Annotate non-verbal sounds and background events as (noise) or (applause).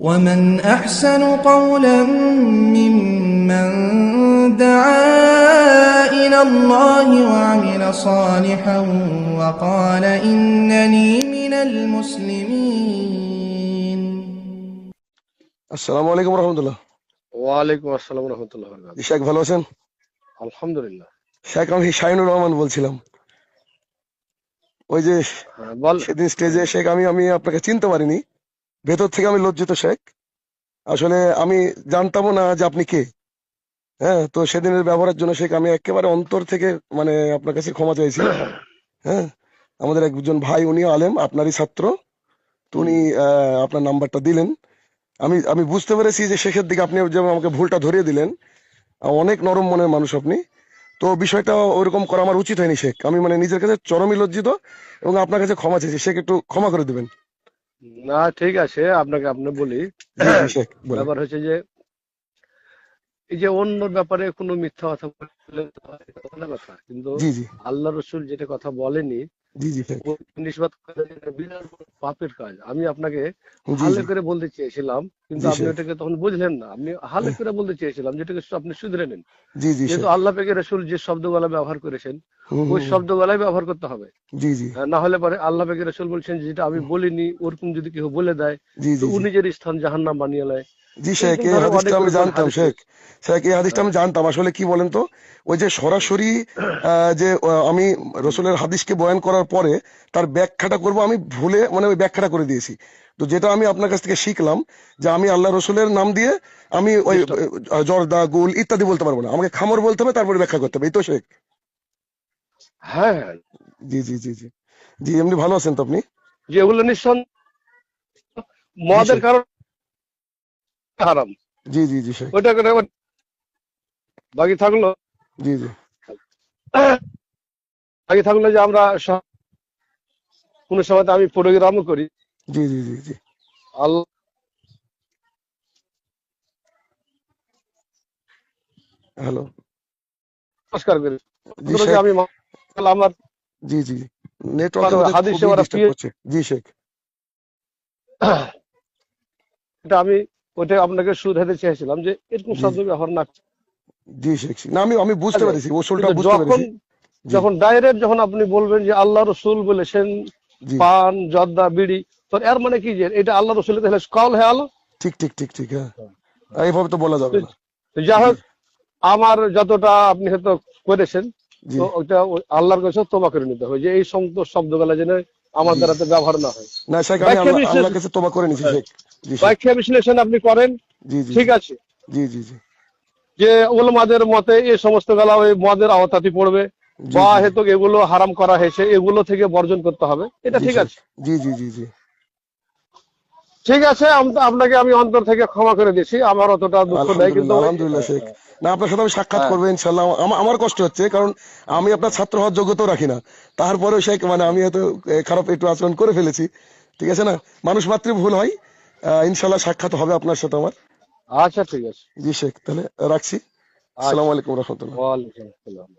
ومن أحسن قولا ممن دعا إلى الله وعمل صالحا وقال إنني من المسلمين আসসালামু আলাইকুম রহমতুল্লাহ ওয়ালাইকুম আসসালাম রহমতুল্লাহ শেখ ভালো আছেন আলহামদুলিল্লাহ শেখ আমি শাহিনুর রহমান বলছিলাম ওই যে হ্যাঁ বল সেদিন স্টেজে শেখ আমি আমি আপনাকে চিনতে পারিনি ভেতর থেকে আমি লজ্জিত শেখ। আসলে আমি জানতামও না যে আপনি কে। হ্যাঁ তো সেদিনের ব্যবহারের জন্য শেখ আমি একেবারে অন্তর থেকে মানে আপনার কাছে ক্ষমা চাইছি (coughs) হ্যাঁ আমাদের একজন ভাই উনি আলেম আপনারই ছাত্র। তো উনি আপনার নাম্বারটা দিলেন। আমি আমি বুঝতে পেরেছি যে শেষের দিকে আপনি যেমন আমাকে ভুলটা ধরিয়ে দিলেন অনেক নরম মনের মানুষ আপনি। তো বিষয়টা ওরকম করা আমার উচিত হয়নি শেখ। আমি মানে নিজের কাছে চরমই লজ্জিত এবং আপনার কাছে ক্ষমা চাইছি। শেখ একটু ক্ষমা করে দেবেন। না ঠিক আছে আপনাকে আপনি বলি। ব্যাপার হচ্ছে যে এই যে অন্য ব্যাপারে কোনো মিথ্যা কথা বলে কিন্তু আল্লাহ রসুল যেটা কথা বলেনি জি জি বিরাট পাপের কাজ। আমি আপনাকে হালে করে বলতে চেয়েছিলাম কিন্তু আপনি। ওটাকে তখন বুঝলেন না। আপনি হালে করে বলতে চেয়েছিলাম যেটাকে আপনি শুধরে নেন। যেহেতু আল্লাহ পেকে রসুল যে শব্দগুলা ব্যবহার করেছেন ওই শব্দগুলাই ব্যবহার করতে হবে। আহ, না হলে পরে আল্লাহ পাকের রসুল বলছেন যেটা আমি বলিনি ওরকম যদি কেউ বলে দেয় তো ও নিজের স্থান জাহান্নাম বানিয়ে নেয় জি শেখ এই হাদিসটা আমি জানতাম শেখ। শেখ এই হাদিসটা আমি জানতাম। আসলে কি বলেন তো? ওই যে সরাসরি (coughs) যে আমি রসুলের হাদিসকে বয়ান করার পরে তার ব্যাখ্যাটা করব আমি ভুলে মানে ওই ব্যাখ্যাটা করে দিয়েছি। তো যেটা আমি আপনার কাছ থেকে শিখলাম যে আমি আল্লাহ রসুলের নাম দিয়ে আমি ওই জর্দা গুল ইত্যাদি বলতে পারব না। আমাকে খামর বলতে হবে তারপরে ব্যাখ্যা করতে হবে। এই তো শেখ। হ্যাঁ হ্যাঁ। জি জি জি জি। জি এমনি ভালো আছেন তো আপনি? যে এগুলো নিঃসন্দেহ মদের। কারণ হারাম। জি জি জি ওইটা করে বাকি থাকল? জি জি। বাকি থাকল যে আমরা কোনো সময় আমি প্রোগ্রামও করি। জি জি জি জি। আল্লাহ হ্যালো। নমস্কার করি। আমি আমার জি জি। নেটওয়ার্ক হাদিসে জি শেখ। এটা আমি ওইটা আপনাকে চেয়েছিলাম যে এরকম শব্দ ব্যবহার না জি শেখ না আমি আমি বুঝতে পেরেছি ওসলটা বুঝতে যখন যখন ডাইরেক্ট যখন আপনি বলবেন যে আল্লাহ রসুল বলেছেন পান জর্দা বিড়ি তো এর মানে কি যে এটা আল্লাহ রসুলের তাহলে কল হয়ে আলো ঠিক ঠিক ঠিক ঠিক হ্যাঁ। এইভাবে তো বলা যাবে না। যা হোক আমার যতটা আপনি হয়তো করেছেন তো ওটা আল্লাহর কাছে তোবা করে নিতে হবে যে এই সমস্ত শব্দগুলো যেন আমার দ্বারা তো ব্যবহার না হয়। না শেখ আমি আল্লাহর কাছে তোবা করে নিছি শেখ। ব্যাখ্যা বিশ্লেষণ আপনি করেন? ঠিক আছে। জি জি জি। যে উলমাদের মতে এই সমস্ত গলা ওই মদের আওতাতে পড়বে বা জি। হেতু এগুলো হারাম করা হয়েছে এগুলো থেকে বর্জন করতে হবে। এটা ঠিক। আছে? জি জি জি জি। ঠিক আছে আপনাকে আমি অন্তর থেকে ক্ষমা করে দিয়েছি। আমার অতটা দুঃখ নেই কিন্তু আলহামদুলিল্লাহ শেখ। না আপনার সাথে আমি সাক্ষাৎ হ্যাঁ। করব ইনশাল্লাহ আমার কষ্ট হচ্ছে কারণ আমি আপনার ছাত্র হওয়ার যোগ্যতাও রাখি না। তারপরেও শেখ মানে আমি হয়তো খারাপ একটু আচরণ করে ফেলেছি। ঠিক আছে না? মানুষ মাত্রই ভুল হয় ইনশাল্লাহ সাক্ষাৎ হবে আপনার সাথে আমার। আচ্ছা ঠিক আছে। জি শেখ তাহলে রাখছি। আসসালামু আলাইকুম রহমতুল্লাহ। ওয়ালাইকুম আসসালাম।